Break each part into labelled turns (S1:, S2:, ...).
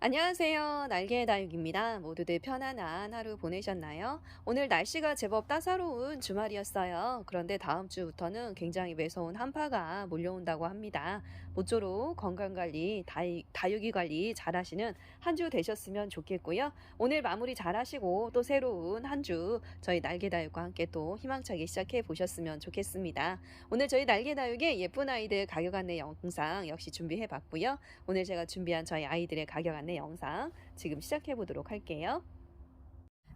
S1: 안녕하세요. 날개의 다육입니다. 모두들 편안한 하루 보내셨나요? 오늘 날씨가 제법 따사로운 주말이었어요. 그런데 다음 주부터는 굉장히 매서운 한파가 몰려온다고 합니다. 모쪼록 건강관리, 다육이 관리 잘 하시는 한 주 되셨으면 좋겠고요. 오늘 마무리 잘 하시고 또 새로운 한 주 저희 날개다육과 함께 또 희망차게 시작해 보셨으면 좋겠습니다. 오늘 저희 날개다육의 예쁜 아이들 가격 안내 영상 역시 준비해 봤고요. 오늘 제가 준비한 저희 아이들의 가격 안내 영상 지금 시작해 보도록 할게요.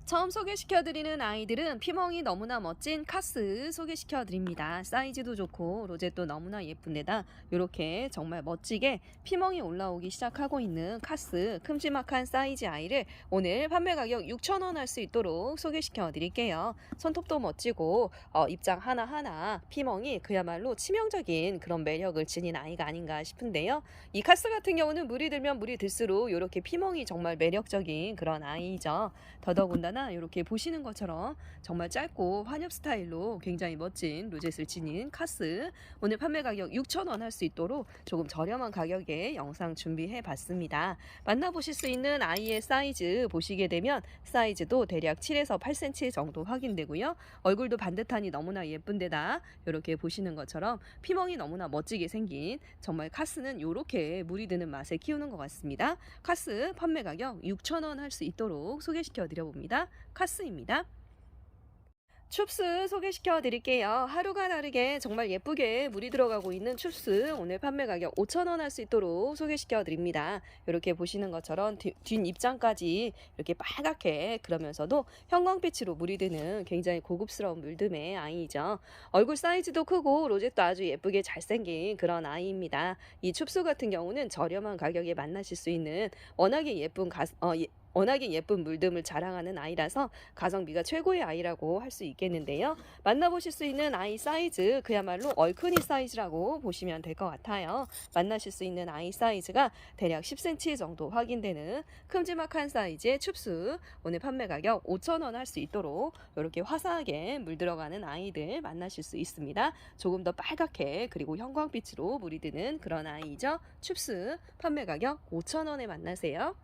S1: 처음 소개시켜드리는 아이들은 피멍이 너무나 멋진 카스 소개시켜드립니다. 사이즈도 좋고 로제도 너무나 예쁜데다 이렇게 정말 멋지게 피멍이 올라오기 시작하고 있는 카스 큼지막한 사이즈 아이를 오늘 판매 가격 6,000원 할 수 있도록 소개시켜드릴게요. 손톱도 멋지고 어, 입장 하나하나 피멍이 그야말로 치명적인 그런 매력을 지닌 아이가 아닌가 싶은데요. 이 카스 같은 경우는 물이 들면 물이 들수록 이렇게 피멍이 정말 매력적인 그런 아이죠. 더더군다나 이렇게 보시는 것처럼 정말 짧고 환엽 스타일로 굉장히 멋진 로젯을 지닌 카스 오늘 판매 가격 6,000원 할 수 있도록 조금 저렴한 가격에 영상 준비해 봤습니다. 만나보실 수 있는 아이의 사이즈 보시게 되면 사이즈도 대략 7에서 8cm 정도 확인되고요. 얼굴도 반듯하니 너무나 예쁜데다 이렇게 보시는 것처럼 피멍이 너무나 멋지게 생긴 정말 카스는 이렇게 물이 드는 맛에 키우는 것 같습니다. 카스 판매 가격 6,000원 할 수 있도록 소개시켜 드려 봅니다. 카스입니다. 춥스 소개시켜 드릴게요. 하루가 다르게 정말 예쁘게 물이 들어가고 있는 춥스 오늘 판매 가격 5,000원 할 수 있도록 소개시켜 드립니다. 이렇게 보시는 것처럼 뒤, 뒷 입장까지 이렇게 빨갛게 그러면서도 형광빛으로 물이 드는 굉장히 고급스러운 물듬의 아이죠. 얼굴 사이즈도 크고 로zet도 아주 예쁘게 잘생긴 그런 아이입니다. 이 춥스 같은 경우는 저렴한 가격에 만나실 수 있는 워낙에 예쁜 가, 어, 예, 워낙에 예쁜 물듬을 자랑하는 아이라서 가성비가 최고의 아이라고 할 수 있겠는데요. 만나보실 수 있는 아이 사이즈 그야말로 얼큰이 사이즈라고 보시면 될 것 같아요. 만나실 수 있는 아이 사이즈가 대략 10cm 정도 확인되는 큼지막한 사이즈의 춥스 오늘 판매 가격 5,000원 할 수 있도록 이렇게 화사하게 물 들어가는 아이들 만나실 수 있습니다. 조금 더 빨갛게 그리고 형광빛으로 물이 드는 그런 아이죠. 춥스 판매 가격 5,000원에 만나세요.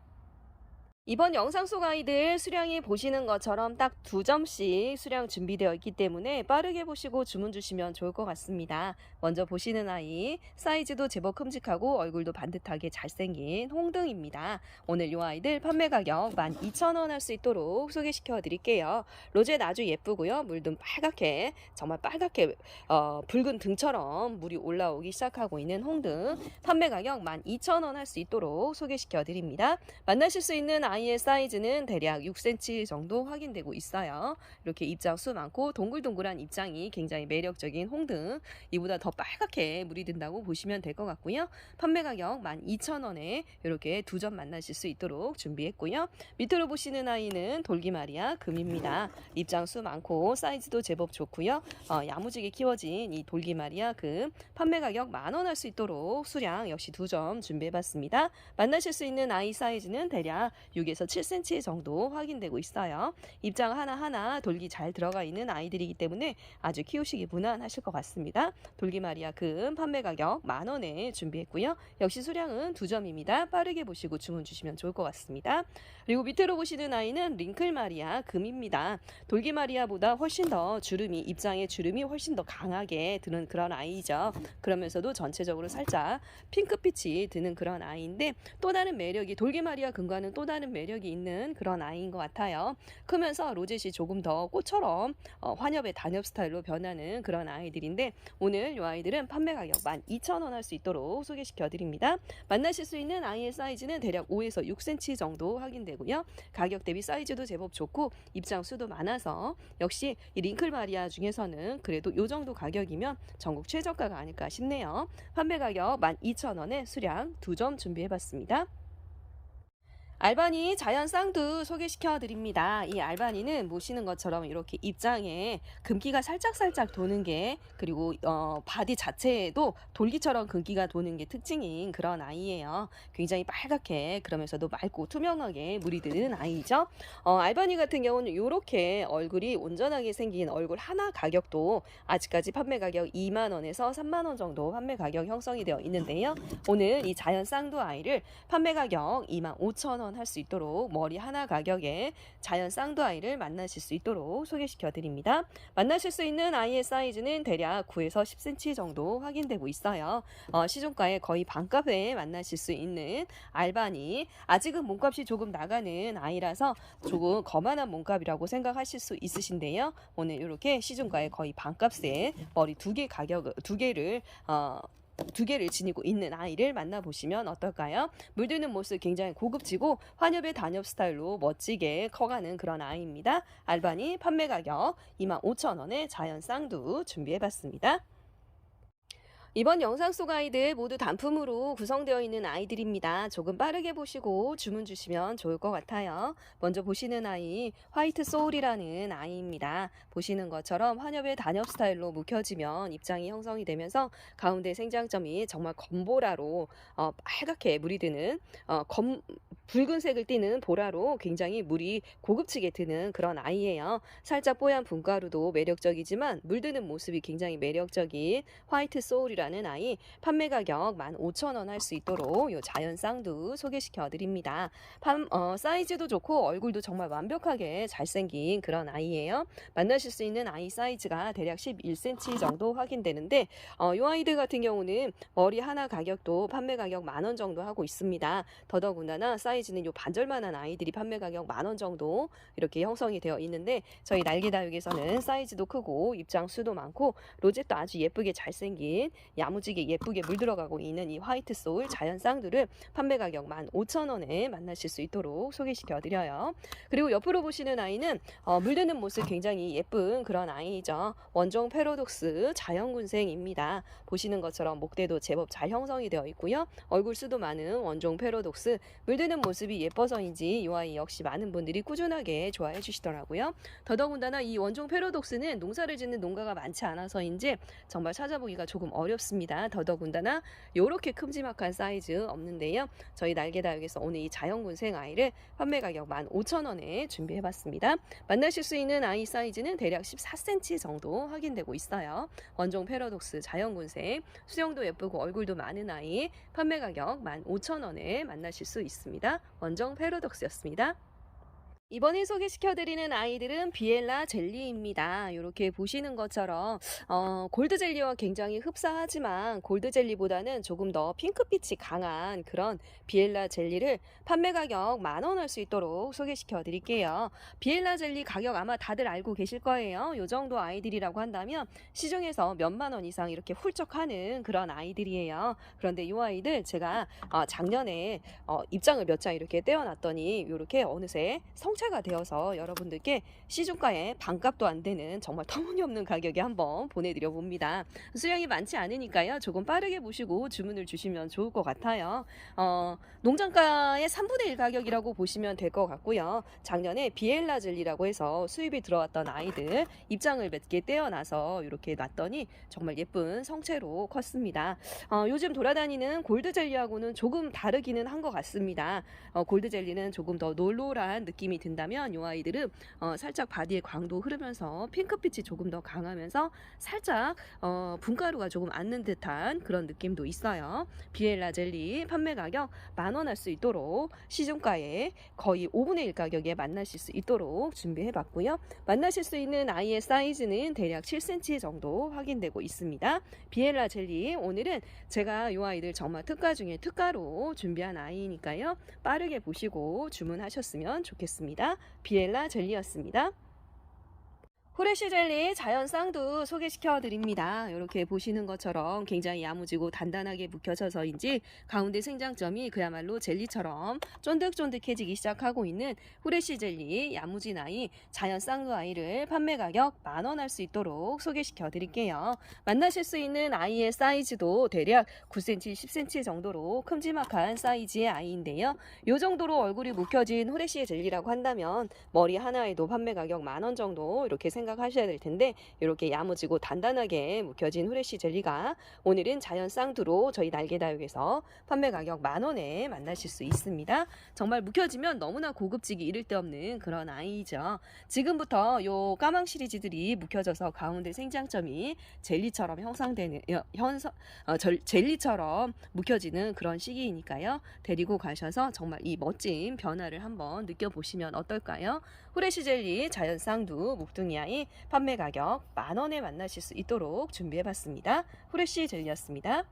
S1: 이번 영상 속 아이들 수량이 보시는 것처럼 딱 두 점씩 수량 준비되어 있기 때문에 빠르게 보시고 주문 주시면 좋을 것 같습니다. 먼저 보시는 아이 사이즈도 제법 큼직하고 얼굴도 반듯하게 잘생긴 홍등입니다. 오늘 이 아이들 판매 가격 12,000원 할 수 있도록 소개시켜 드릴게요. 로젯 아주 예쁘고요. 물든 빨갛게 정말 빨갛게 어, 붉은 등처럼 물이 올라오기 시작하고 있는 홍등 판매 가격 12,000원 할 수 있도록 소개시켜 드립니다. 만나실 수 있는 아이 의 사이즈는 대략 6cm 정도 확인되고 있어요. 이렇게 입장 수 많고 동글동글한 입장이 굉장히 매력적인 홍등. 이보다 더 빨갛게 물이 든다고 보시면 될 것 같고요. 판매 가격 12,000원에 이렇게 두 점 만나실 수 있도록 준비했고요. 밑으로 보시는 아이는 돌기마리아 금입니다. 입장 수 많고 사이즈도 제법 좋고요. 어, 야무지게 키워진 이 돌기마리아 금 판매 가격 만원 할 수 있도록 수량 역시 두 점 준비해봤습니다. 만나실 수 있는 아이 사이즈는 대략 6 에서 7cm 정도 확인되고 있어요. 입장 하나하나 돌기 잘 들어가 있는 아이들이기 때문에 아주 키우시기 무난하실 것 같습니다. 돌기 마리아 금 판매 가격 만 원에 준비했고요. 역시 수량은 두 점입니다. 빠르게 보시고 주문 주시면 좋을 것 같습니다. 그리고 밑으로 보시는 아이는 링클 마리아 금입니다. 돌기 마리아보다 훨씬 더 주름이 입장의 주름이 훨씬 더 강하게 드는 그런 아이죠. 그러면서도 전체적으로 살짝 핑크빛이 드는 그런 아이인데 또 다른 매력이 돌기 마리아 금과는 또 다른 매력이 있는 그런 아이인 것 같아요. 크면서 로젯이 조금 더 꽃처럼 어, 환엽의 단엽 스타일로 변하는 그런 아이들인데 오늘 이 아이들은 판매 가격 12,000원 할 수 있도록 소개시켜 드립니다. 만나실 수 있는 아이의 사이즈는 대략 5에서 6cm 정도 확인되고요. 가격 대비 사이즈도 제법 좋고 입장 수도 많아서 역시 이 링클 마리아 중에서는 그래도 이 정도 가격이면 전국 최저가가 아닐까 싶네요. 판매 가격 12,000원에 수량 두 점 준비해 봤습니다. 알바니 자연 쌍두 소개시켜 드립니다. 이 알바니는 보시는 것처럼 이렇게 입장에 금기가 살짝살짝 도는 게 그리고 어, 바디 자체에도 돌기처럼 금기가 도는 게 특징인 그런 아이예요. 굉장히 빨갛게 그러면서도 맑고 투명하게 물이 드는 아이죠. 어, 알바니 같은 경우는 이렇게 얼굴이 온전하게 생긴 얼굴 하나 가격도 아직까지 판매 가격 2만 원에서 3만 원 정도 판매 가격 형성이 되어 있는데요. 오늘 이 자연 쌍두 아이를 판매 가격 2만 5천 원할 수 있도록 머리 하나 가격에 자연 쌍두 아이를 만나실 수 있도록 소개시켜 드립니다. 만나실 수 있는 아이의 사이즈는 대략 9에서 10cm 정도 확인되고 있어요. 어, 시중가에 거의 반값에 만나실 수 있는 알바니 아직은 몸값이 조금 나가는 아이라서 조금 거만한 몸값이라고 생각하실 수 있으신데요. 오늘 이렇게 시중가에 거의 반값에 머리 두 개 가격 두 개를 어, 두 개를 지니고 있는 아이를 만나보시면 어떨까요? 물드는 모습 굉장히 고급지고 환엽의 단엽 스타일로 멋지게 커가는 그런 아이입니다. 알바니 판매 가격 25,000원에 자연 쌍두 준비해봤습니다. 이번 영상 속 아이들 모두 단품으로 구성되어 있는 아이들입니다. 조금 빠르게 보시고 주문 주시면 좋을 것 같아요. 먼저 보시는 아이 화이트 소울이라는 아이입니다. 보시는 것처럼 환엽의 단엽 스타일로 묵혀지면 입장이 형성이 되면서 가운데 생장점이 정말 검보라로 어, 빨갛게 물이 드는 어, 검 붉은색을 띠는 보라로 굉장히 물이 고급지게 드는 그런 아이예요. 살짝 뽀얀 분가루도 매력적이지만 물드는 모습이 굉장히 매력적인 화이트 소울이라는 아이 판매 가격 15,000원 할 수 있도록 요 자연 쌍두 소개시켜 드립니다. 어, 사이즈도 좋고 얼굴도 정말 완벽하게 잘생긴 그런 아이예요. 만나실 수 있는 아이 사이즈가 대략 11cm 정도 확인되는데 어, 이 아이들 같은 경우는 머리 하나 가격도 판매 가격 만 원 정도 하고 있습니다. 더더군다나 사이즈 는 요 반절만한 아이들이 판매 가격 만 원 정도 이렇게 형성이 되어 있는데 저희 날개다육에서는 사이즈도 크고 입장 수도 많고 로zet도 아주 예쁘게 잘생긴 야무지게 예쁘게 물들어가고 있는 이 화이트 소울 자연 쌍두를 판매 가격 15,000원에 만나실 수 있도록 소개시켜 드려요. 그리고 옆으로 보시는 아이는 어, 물드는 모습 굉장히 예쁜 그런 아이죠. 원종 패러독스 자연군생입니다. 보시는 것처럼 목대도 제법 잘 형성이 되어 있고요. 얼굴 수도 많은 원종 패러독스 물드는 모습 이 예뻐서인지 이 아이 역시 많은 분들이 꾸준하게 좋아해 주시더라고요. 더더군다나 이 원종 패러독스는 농사를 짓는 농가가 많지 않아서인지 정말 찾아보기가 조금 어렵습니다. 더더군다나 이렇게 큼지막한 사이즈 없는데요. 저희 날개다육에서 오늘 이 자연군생 아이를 판매 가격 15,000원에 준비해봤습니다. 만나실 수 있는 아이 사이즈는 대략 14cm 정도 확인되고 있어요. 원종 패러독스 자연군생 수영도 예쁘고 얼굴도 많은 아이 판매 가격 15,000원에 만나실 수 있습니다. 원종 패러독스였습니다. 이번에 소개시켜드리는 아이들은 비엘라 젤리입니다. 이렇게 보시는 것처럼 어, 골드 젤리와 굉장히 흡사하지만 골드 젤리보다는 조금 더 핑크빛이 강한 그런 비엘라 젤리를 판매 가격 만 원 할 수 있도록 소개시켜 드릴게요. 비엘라 젤리 가격 아마 다들 알고 계실 거예요. 이 정도 아이들이라고 한다면 시중에서 몇만 원 이상 이렇게 훌쩍하는 그런 아이들이에요. 그런데 이 아이들 제가 어, 작년에 어, 입장을 몇 장 이렇게 떼어놨더니 이렇게 어느새 성 성차가 되어서 여러분들께 시중가에 반값도 안 되는 정말 터무니없는 가격에 한번 보내드려 봅니다. 수량이 많지 않으니까요. 조금 빠르게 보시고 주문을 주시면 좋을 것 같아요. 어, 농장가의 3분의 1 가격이라고 보시면 될 것 같고요. 작년에 비엘라 젤리라고 해서 수입이 들어왔던 아이들 입장을 몇 개 떼어놔서 이렇게 놨더니 정말 예쁜 성체로 컸습니다. 어, 요즘 돌아다니는 골드 젤리하고는 조금 다르기는 한 것 같습니다. 어, 골드 젤리는 조금 더 놀놀한 느낌이 듭니다. 든다면 이 아이들은 어, 살짝 바디에 광도 흐르면서 핑크빛이 조금 더 강하면서 살짝 어, 분가루가 조금 앉는 듯한 그런 느낌도 있어요. 비엘라 젤리 판매 가격 만 원 할 수 있도록 시중가에 거의 5분의 1 가격에 만나실 수 있도록 준비해 봤고요. 만나실 수 있는 아이의 사이즈는 대략 7cm 정도 확인되고 있습니다. 비엘라 젤리 오늘은 제가 이 아이들 정말 특가 중에 특가로 준비한 아이니까요. 빠르게 보시고 주문하셨으면 좋겠습니다. 비엘라 젤리였습니다. 후레쉬 젤리 자연 쌍두 소개시켜 드립니다. 이렇게 보시는 것처럼 굉장히 야무지고 단단하게 묵혀져서인지 가운데 생장점이 그야말로 젤리처럼 쫀득쫀득해지기 시작하고 있는 후레쉬 젤리 야무진 아이 자연 쌍두 아이를 판매 가격 만원 할 수 있도록 소개시켜 드릴게요. 만나실 수 있는 아이의 사이즈도 대략 9cm, 10cm 정도로 큼지막한 사이즈의 아이인데요. 이 정도로 얼굴이 묵혀진 후레쉬 젤리라고 한다면 머리 하나에도 판매 가격 만원 정도 이렇게 생각 하셔야 될 텐데 이렇게 야무지고 단단하게 묵혀진 후레쉬 젤리가 오늘은 자연 쌍두로 저희 날개다육에서 판매 가격 만 원에 만나실 수 있습니다. 정말 묵혀지면 너무나 고급지기 이를 데 없는 그런 아이죠. 지금부터 요 까망 시리즈들이 묵혀져서 가운데 생장점이 젤리처럼 형성되는 어, 현서, 어, 절- 젤리처럼 묵혀지는 그런 시기이니까요. 데리고 가셔서 정말 이 멋진 변화를 한번 느껴보시면 어떨까요? 후레쉬 젤리 자연 쌍두 묵둥이 아이 판매 가격 만 원에 만나실 수 있도록 준비해봤습니다. 후레쉬 젤리였습니다.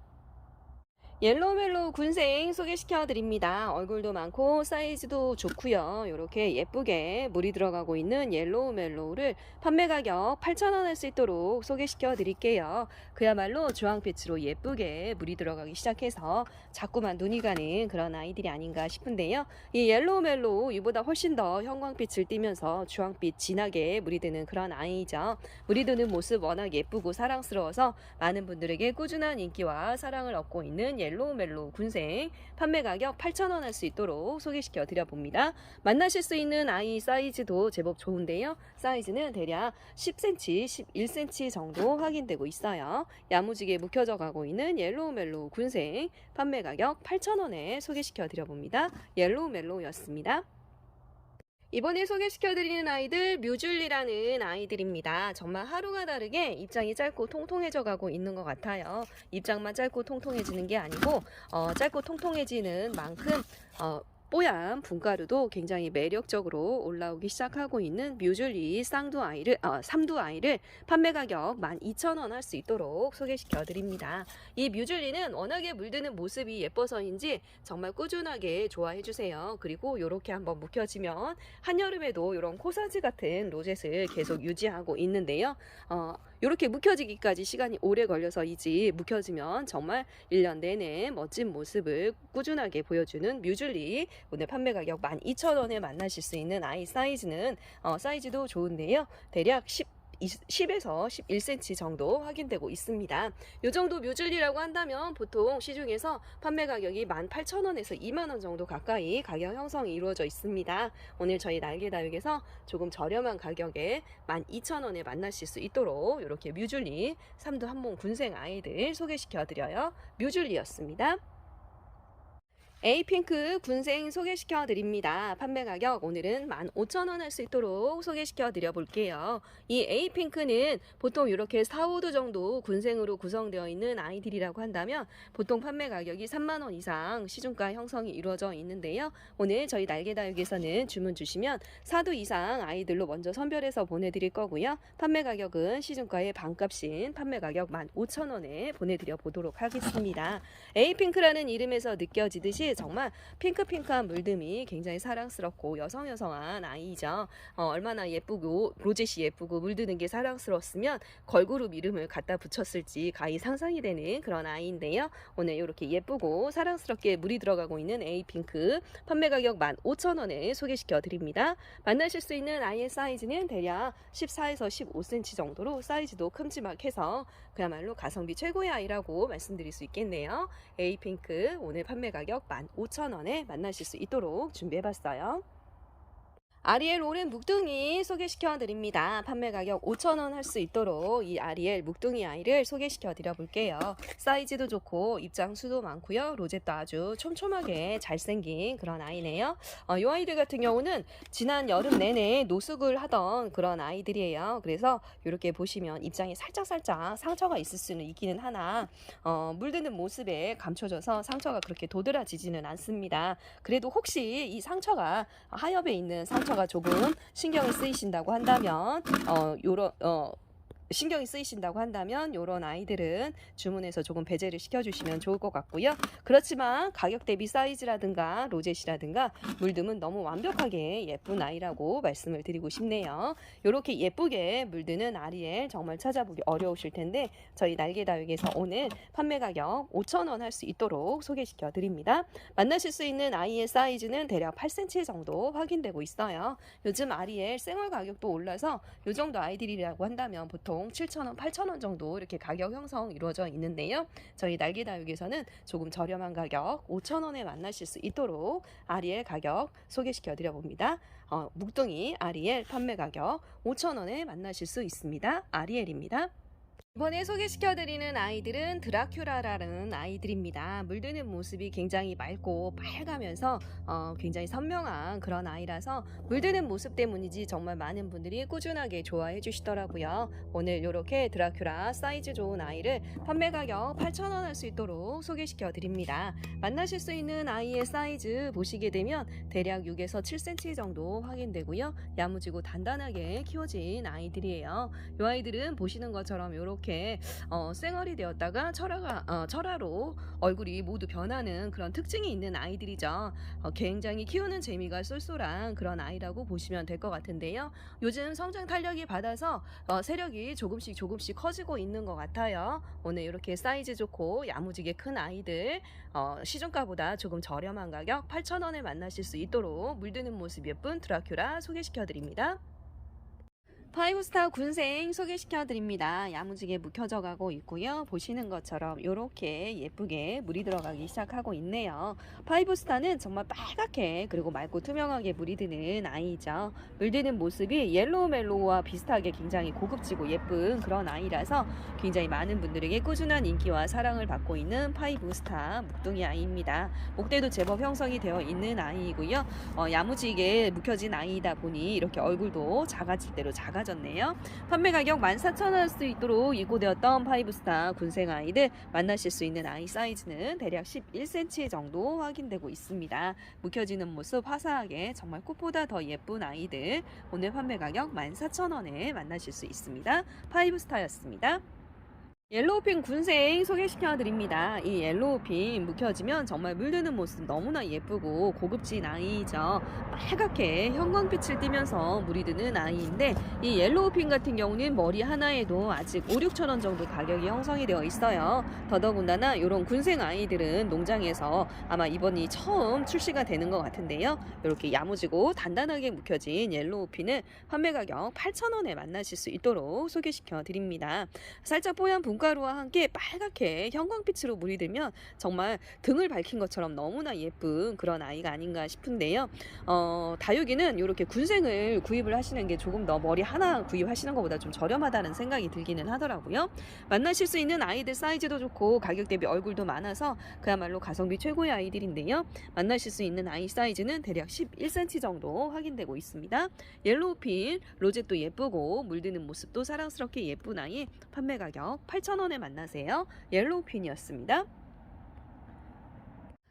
S1: 옐로멜로 군생 소개시켜 드립니다. 얼굴도 많고 사이즈도 좋고요. 이렇게 예쁘게 물이 들어가고 있는 옐로우 멜로우를 판매 가격 8,000원 할수 있도록 소개시켜 드릴게요. 그야말로 주황빛으로 예쁘게 물이 들어가기 시작해서 자꾸만 눈이 가는 그런 아이들이 아닌가 싶은데요. 이 옐로우 멜로우 이보다 훨씬 더 형광빛을 띠면서 주황빛 진하게 물이 드는 그런 아이죠. 물이 드는 모습 워낙 예쁘고 사랑스러워서 많은 분들에게 꾸준한 인기와 사랑을 얻고 있는 옐로우 멜로우 군생 판매 가격 8,000원 할 수 있도록 소개시켜 드려 봅니다. 만나실 수 있는 아이 사이즈도 제법 좋은데요. 사이즈는 대략 10cm, 11cm 정도 확인되고 있어요. 야무지게 묵혀져 가고 있는 옐로우 멜로우 군생 판매 가격 8,000원에 소개시켜 드려 봅니다. 옐로우 멜로우였습니다. 이번에 소개시켜드리는 아이들 뮤줄리라는 아이들입니다. 정말 하루가 다르게 입장이 짧고 통통해져 가고 있는 것 같아요. 입장만 짧고 통통해지는 게 아니고 어, 짧고 통통해지는 만큼 어, 뽀얀 분가루도 굉장히 매력적으로 올라오기 시작하고 있는 뮤줄리 쌍두 아이를 어, 삼두 아이를 판매 가격 12,000원 할 수 있도록 소개시켜 드립니다. 이 뮤줄리는 워낙에 물드는 모습이 예뻐서인지 정말 꾸준하게 좋아해 주세요. 그리고 이렇게 한번 묵혀지면 한여름에도 이런 코사지 같은 로젯을 계속 유지하고 있는데요. 어, 이렇게 묵혀지기까지 시간이 오래 걸려서 이지 묵혀지면 정말 1년 내내 멋진 모습을 꾸준하게 보여주는 뮤줄리 오늘 판매 가격 12,000원에 만나실 수 있는 아이 사이즈는 어, 사이즈도 좋은데요. 대략 10 10에서 11cm 정도 확인되고 있습니다. 이 정도 뮤즐리라고 한다면 보통 시중에서 판매 가격이 18,000원에서 2만원 정도 가까이 가격 형성이 이루어져 있습니다. 오늘 저희 날개다육에서 조금 저렴한 가격에 12,000원에 만나실 수 있도록 이렇게 뮤즐리 삼두 한몽 군생 아이들 소개시켜 드려요. 뮤즐리였습니다. 에이핑크 군생 소개시켜 드립니다. 판매 가격 오늘은 15,000원 할 수 있도록 소개시켜 드려 볼게요. 이 에이핑크는 보통 이렇게 4, 5도 정도 군생으로 구성되어 있는 아이들이라고 한다면 보통 판매 가격이 3만 원 이상 시중가 형성이 이루어져 있는데요. 오늘 저희 날개다육에서는 주문 주시면 4도 이상 아이들로 먼저 선별해서 보내드릴 거고요. 판매 가격은 시중가의 반값인 판매 가격 15,000원에 보내드려 보도록 하겠습니다. 에이핑크라는 이름에서 느껴지듯이 정말 핑크핑크한 물듬이 굉장히 사랑스럽고 여성 여성한 아이죠. 어, 얼마나 예쁘고 로젯이 예쁘고 물드는 게 사랑스러웠으면 걸그룹 이름을 갖다 붙였을지 가히 상상이 되는 그런 아이인데요. 오늘 이렇게 예쁘고 사랑스럽게 물이 들어가고 있는 에이핑크 판매 가격 15,000원에 소개시켜 드립니다. 만나실 수 있는 아이의 사이즈는 대략 14에서 15cm 정도로 사이즈도 큼지막해서 그야말로 가성비 최고의 아이라고 말씀드릴 수 있겠네요. 에이핑크 오늘 판매 가격 15,000원에 만나실 수 있도록 준비해봤어요. 아리엘 오렌 묵둥이 소개시켜 드립니다. 판매 가격 5,000원 할 수 있도록 이 아리엘 묵둥이 아이를 소개시켜 드려 볼게요. 사이즈도 좋고 입장 수도 많고요. 로zet도 아주 촘촘하게 잘생긴 그런 아이네요. 어, 이 아이들 같은 경우는 지난 여름 내내 노숙을 하던 그런 아이들이에요. 그래서 이렇게 보시면 입장에 살짝살짝 상처가 있을 수는 있기는 하나 어, 물드는 모습에 감춰져서 상처가 그렇게 도드라지지는 않습니다. 그래도 혹시 이 상처가 하엽에 있는 상처 가 조금 신경을 쓰이신다고 한다면 어 요런 어 신경이 쓰이신다고 한다면 이런 아이들은 주문해서 조금 배제를 시켜주시면 좋을 것 같고요. 그렇지만 가격 대비 사이즈라든가 로젯이라든가 물듬은 너무 완벽하게 예쁜 아이라고 말씀을 드리고 싶네요. 이렇게 예쁘게 물드는 아리엘 정말 찾아보기 어려우실 텐데 저희 날개다육에서 오늘 판매 가격 5,000원 할 수 있도록 소개시켜 드립니다. 만나실 수 있는 아이의 사이즈는 대략 8cm 정도 확인되고 있어요. 요즘 아리엘 생활 가격도 올라서 이 정도 아이들이라고 한다면 보통 7,000원, 8,000원 정도 이렇게 가격 형성 이루어져 있는데요. 저희 날개다육에서는 조금 저렴한 가격 5,000원에 만나실 수 있도록 아리엘 가격 소개시켜 드려 봅니다. 어, 묵둥이 아리엘 판매 가격 5,000원에 만나실 수 있습니다. 아리엘입니다. 이번에 소개시켜드리는 아이들은 드라큐라라는 아이들입니다. 물드는 모습이 굉장히 맑고 빨가면서 어, 굉장히 선명한 그런 아이라서 물드는 모습 때문이지 정말 많은 분들이 꾸준하게 좋아해 주시더라고요. 오늘 이렇게 드라큐라 사이즈 좋은 아이를 판매 가격 8,000원 할 수 있도록 소개시켜 드립니다. 만나실 수 있는 아이의 사이즈 보시게 되면 대략 6에서 7cm 정도 확인되고요. 야무지고 단단하게 키워진 아이들이에요. 이 아이들은 보시는 것처럼 이렇게 어, 쌩얼이 되었다가 철화가 어, 철화로 얼굴이 모두 변하는 그런 특징이 있는 아이들이죠. 어, 굉장히 키우는 재미가 쏠쏠한 그런 아이라고 보시면 될 것 같은데요. 요즘 성장 탄력이 받아서 어, 세력이 조금씩 조금씩 커지고 있는 것 같아요. 오늘 이렇게 사이즈 좋고 야무지게 큰 아이들 어, 시중가보다 조금 저렴한 가격 8,000원에 만나실 수 있도록 물드는 모습 예쁜 드라큐라 소개시켜 드립니다. 파이브스타 군생 소개시켜 드립니다. 야무지게 묵혀져 가고 있고요. 보시는 것처럼 이렇게 예쁘게 물이 들어가기 시작하고 있네요. 파이브스타는 정말 빨갛게 그리고 맑고 투명하게 물이 드는 아이죠. 물드는 모습이 옐로우 멜로우와 비슷하게 굉장히 고급지고 예쁜 그런 아이라서 굉장히 많은 분들에게 꾸준한 인기와 사랑을 받고 있는 파이브스타 묵둥이 아이입니다. 목대도 제법 형성이 되어 있는 아이이고요. 어, 야무지게 묵혀진 아이이다 보니 이렇게 얼굴도 작아질 대로 작아 졌네요. 판매 가격 14,000원 할수 있도록 예고되었던 파이브스타 군생 아이들 만나실 수 있는 아이 사이즈는 대략 11cm 정도 확인되고 있습니다. 묵혀지는 모습 화사하게 정말 꽃보다 더 예쁜 아이들 오늘 판매 가격 14,000원에 만나실 수 있습니다. 파이브스타였습니다. 옐로우핀 군생 소개시켜 드립니다. 이 옐로우핀 묵혀지면 정말 물드는 모습 너무나 예쁘고 고급진 아이죠. 빨갛게 형광빛을 띠면서 물이 드는 아이인데 이 옐로우핀 같은 경우는 머리 하나에도 아직 5, 6천 원 정도 가격이 형성이 되어 있어요. 더더군다나 이런 군생 아이들은 농장에서 아마 이번이 처음 출시가 되는 것 같은데요. 이렇게 야무지고 단단하게 묵혀진 옐로우핀은 판매 가격 8,000원에 만나실 수 있도록 소개시켜 드립니다. 살짝 뽀얀 분가루와 함께 빨갛게 형광빛으로 물이 들면 정말 등을 밝힌 것처럼 너무나 예쁜 그런 아이가 아닌가 싶은데요. 어, 다육이는 이렇게 군생을 구입을 하시는 게 조금 더 머리 하나 구입하시는 것보다 좀 저렴하다는 생각이 들기는 하더라고요. 만나실 수 있는 아이들 사이즈도 좋고 가격 대비 얼굴도 많아서 그야말로 가성비 최고의 아이들인데요. 만나실 수 있는 아이 사이즈는 대략 11cm 정도 확인되고 있습니다. 옐로우핀 로zet도 예쁘고 물드는 모습도 사랑스럽게 예쁜 아이 판매 가격 8,000원 에 만나세요. 옐로우핀이었습니다.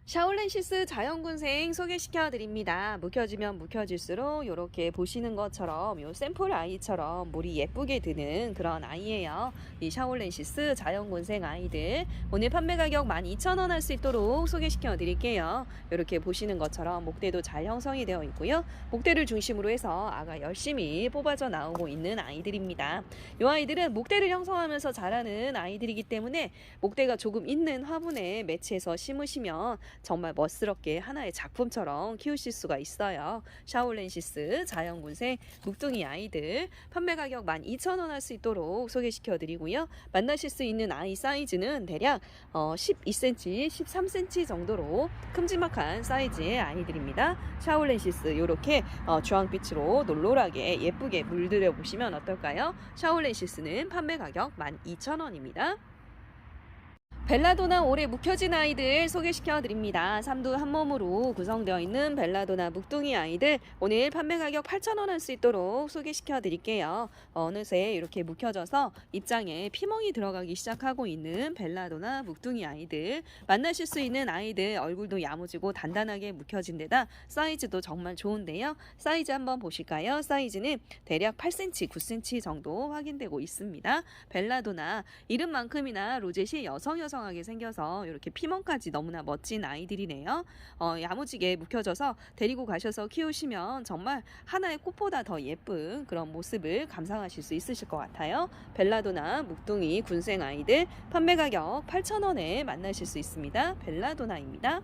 S1: 샤올렌시스 자연군생 소개시켜 드립니다. 묵혀지면 묵혀질수록 이렇게 보시는 것처럼 요 샘플 아이처럼 물이 예쁘게 드는 그런 아이예요. 이 샤올렌시스 자연군생 아이들 오늘 판매 가격 12,000원 할 수 있도록 소개시켜 드릴게요. 이렇게 보시는 것처럼 목대도 잘 형성이 되어 있고요. 목대를 중심으로 해서 아가 열심히 뽑아져 나오고 있는 아이들입니다. 이 아이들은 목대를 형성하면서 자라는 아이들이기 때문에 목대가 조금 있는 화분에 매치해서 심으시면 정말 멋스럽게 하나의 작품처럼 키우실 수가 있어요. 샤올렌시스 자연군생 묵둥이 아이들 판매 가격 12,000원 할 수 있도록 소개시켜 드리고요. 만나실 수 있는 아이 사이즈는 대략 어, 12cm, 13cm 정도로 큼지막한 사이즈의 아이들입니다. 샤올렌시스 이렇게 어, 주황빛으로 놀놀하게 예쁘게 물들여 보시면 어떨까요? 샤올렌시스는 판매 가격 12,000원입니다. 벨라도나 오래 묵혀진 아이들 소개시켜 드립니다. 삼두 한 몸으로 구성되어 있는 벨라도나 묵둥이 아이들 오늘 판매 가격 8,000원 할 수 있도록 소개시켜 드릴게요. 어느새 이렇게 묵혀져서 입장에 피멍이 들어가기 시작하고 있는 벨라도나 묵둥이 아이들 만나실 수 있는 아이들 얼굴도 야무지고 단단하게 묵혀진 데다 사이즈도 정말 좋은데요. 사이즈 한번 보실까요? 사이즈는 대략 8cm, 9cm 정도 확인되고 있습니다. 벨라도나 이름만큼이나 로젯이 여성 여성 하게 생겨서 이렇게 피멍까지 너무나 멋진 아이들이네요. 어, 야무지게 묵혀져서 데리고 가셔서 키우시면 정말 하나의 꽃보다 더 예쁜 그런 모습을 감상하실 수 있으실 것 같아요. 벨라도나 묵둥이 군생 아이들 판매 가격 8,000원에 만나실 수 있습니다. 벨라도나입니다.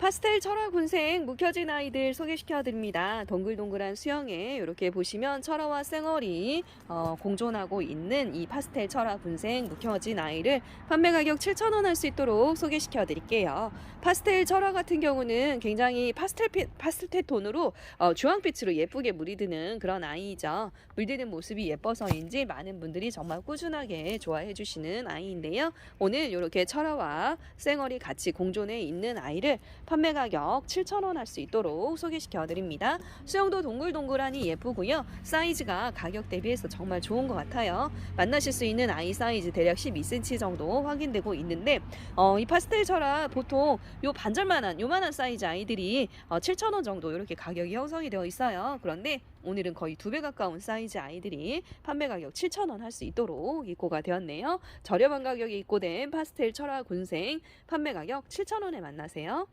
S1: 파스텔 철화 군생 묵혀진 아이들 소개시켜 드립니다. 동글동글한 수영에 이렇게 보시면 철화와 쌩얼이 어, 공존하고 있는 이 파스텔 철화 군생 묵혀진 아이를 판매 가격 7,000원 할 수 있도록 소개시켜 드릴게요. 파스텔 철화 같은 경우는 굉장히 파스텔 피, 파스텔 톤으로 어, 주황빛으로 예쁘게 물이 드는 그런 아이죠. 물드는 모습이 예뻐서인지 많은 분들이 정말 꾸준하게 좋아해 주시는 아이인데요. 오늘 이렇게 철화와 쌩얼이 같이 공존해 있는 아이를 판매 가격 7,000원 할 수 있도록 소개시켜 드립니다. 수영도 동글동글하니 예쁘고요. 사이즈가 가격 대비해서 정말 좋은 것 같아요. 만나실 수 있는 아이 사이즈 대략 12cm 정도 확인되고 있는데 어, 이 파스텔 철화 보통 요 반절만한 요만한 사이즈 아이들이 어, 7,000원 정도 이렇게 가격이 형성이 되어 있어요. 그런데 오늘은 거의 두 배 가까운 사이즈 아이들이 판매 가격 7,000원 할 수 있도록 입고가 되었네요. 저렴한 가격에 입고된 파스텔 철화 군생 판매 가격 7,000원에 만나세요.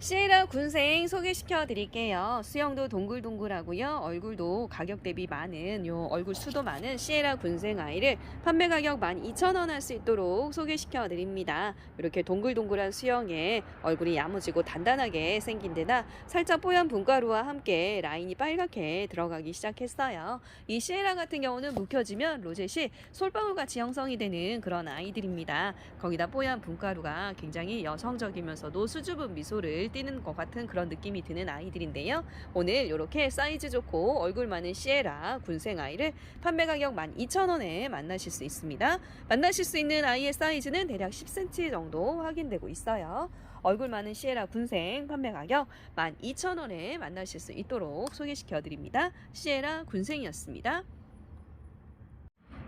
S1: 시에라 군생 소개시켜 드릴게요. 수영도 동글동글하고요. 얼굴도 가격 대비 많은 요 얼굴 수도 많은 시에라 군생 아이를 판매 가격 12,000원 할 수 있도록 소개시켜 드립니다. 이렇게 동글동글한 수영에 얼굴이 야무지고 단단하게 생긴 데다 살짝 뽀얀 분가루와 함께 라인이 빨갛게 들어가기 시작했어요. 이 시에라 같은 경우는 묵혀지면 로젯이 솔방울 같이 형성이 되는 그런 아이들입니다. 거기다 뽀얀 분가루가 굉장히 여성적이면서도 수줍은 미소를 띠는 것 같은 그런 느낌이 드는 아이들인데요. 오늘 이렇게 사이즈 좋고 얼굴 많은 시에라 군생 아이를 판매 가격 12,000원에 만나실 수 있습니다. 만나실 수 있는 아이의 사이즈는 대략 10cm 정도 확인되고 있어요. 얼굴 많은 시에라 군생 판매 가격 12,000원에 만나실 수 있도록 소개시켜 드립니다. 시에라 군생이었습니다.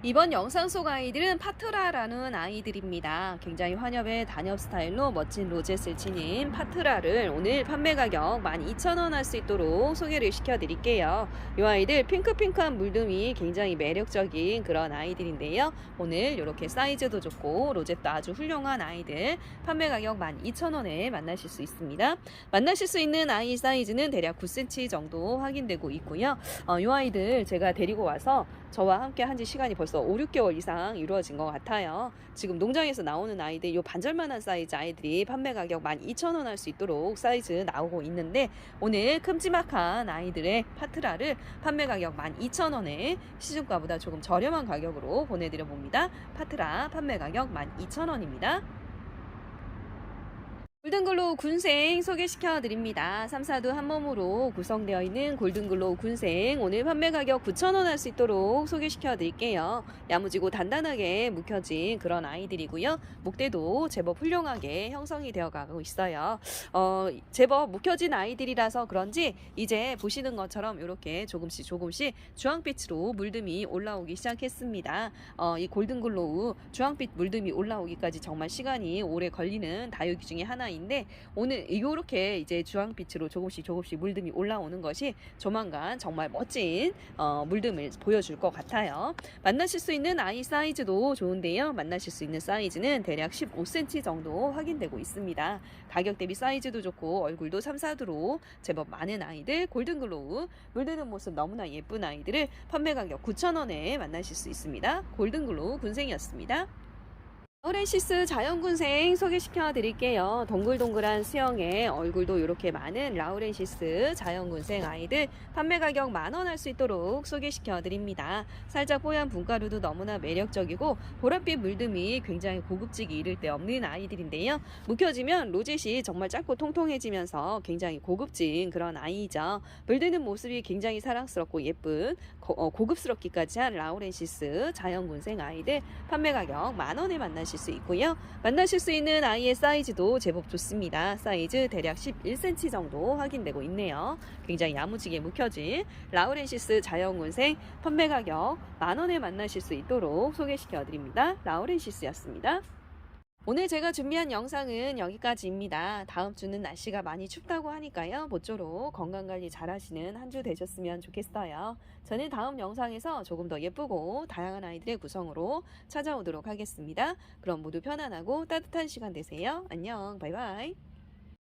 S1: 이번 영상 속 아이들은 파트라라는 아이들입니다. 굉장히 환엽의 단엽 스타일로 멋진 로젯을 지닌 파트라를 오늘 판매 가격 12,000원 할 수 있도록 소개를 시켜드릴게요. 이 아이들 핑크핑크한 물듬이 굉장히 매력적인 그런 아이들인데요. 오늘 이렇게 사이즈도 좋고 로젯도 아주 훌륭한 아이들 판매 가격 12,000원에 만나실 수 있습니다. 만나실 수 있는 아이 사이즈는 대략 9cm 정도 확인되고 있고요. 어, 이 아이들 제가 데리고 와서 저와 함께 한 지 시간이 벌써 5, 6개월 이상 이루어진 것 같아요. 지금 농장에서 나오는 아이들, 요 반절만한 사이즈 아이들이 판매 가격 12,000원 할 수 있도록 사이즈 나오고 있는데 오늘 큼지막한 아이들의 파트라를 판매 가격 12,000원에 시중가보다 조금 저렴한 가격으로 보내드려 봅니다. 파트라 판매 가격 12,000원입니다. 골든글로우 군생 소개시켜 드립니다. 3, 4두 한 몸으로 구성되어 있는 골든글로우 군생 오늘 판매 가격 9,000원 할 수 있도록 소개시켜 드릴게요. 야무지고 단단하게 묵혀진 그런 아이들이고요. 목대도 제법 훌륭하게 형성이 되어 가고 있어요. 어, 제법 묵혀진 아이들이라서 그런지 이제 보시는 것처럼 이렇게 조금씩 조금씩 주황빛으로 물듬이 올라오기 시작했습니다. 어, 이 골든글로우 주황빛 물듬이 올라오기까지 정말 시간이 오래 걸리는 다육이 중에 하나인 데 오늘 이렇게 이제 주황빛으로 조금씩 조금씩 물듬이 올라오는 것이 조만간 정말 멋진 어, 물듬을 보여줄 것 같아요. 만나실 수 있는 아이 사이즈도 좋은데요. 만나실 수 있는 사이즈는 대략 15cm 정도 확인되고 있습니다. 가격 대비 사이즈도 좋고 얼굴도 3, 4두로 제법 많은 아이들 골든글로우 물드는 모습 너무나 예쁜 아이들을 판매 가격 9,000원에 만나실 수 있습니다. 골든글로우 군생이었습니다. 라우렌시스 자연군생 소개시켜 드릴게요. 동글동글한 수영에 얼굴도 이렇게 많은 라우렌시스 자연군생 아이들 판매 가격 만원 할 수 있도록 소개시켜 드립니다. 살짝 뽀얀 분가루도 너무나 매력적이고 보랏빛 물듬이 굉장히 고급지기 이를 데 없는 아이들인데요. 묵혀지면 로젯이 정말 짧고 통통해지면서 굉장히 고급진 그런 아이죠. 물드는 모습이 굉장히 사랑스럽고 예쁜 고, 어, 고급스럽기까지 한 라우렌시스 자연군생 아이들 판매 가격 만 원에 만나실 수 있고요. 만나실 수 있는 아이의 사이즈도 제법 좋습니다. 사이즈 대략 11cm 정도 확인되고 있네요. 굉장히 야무지게 묵혀진 라우렌시스 자연군생 판매 가격 만 원에 만나실 수 있도록 소개시켜 드립니다. 라우렌시스였습니다. 오늘 제가 준비한 영상은 여기까지입니다. 다음 주는 날씨가 많이 춥다고 하니까요. 모쪼록 건강관리 잘 하시는 한 주 되셨으면 좋겠어요. 저는 다음 영상에서 조금 더 예쁘고 다양한 아이들의 구성으로 찾아오도록 하겠습니다. 그럼 모두 편안하고 따뜻한 시간 되세요. 안녕. 바이바이.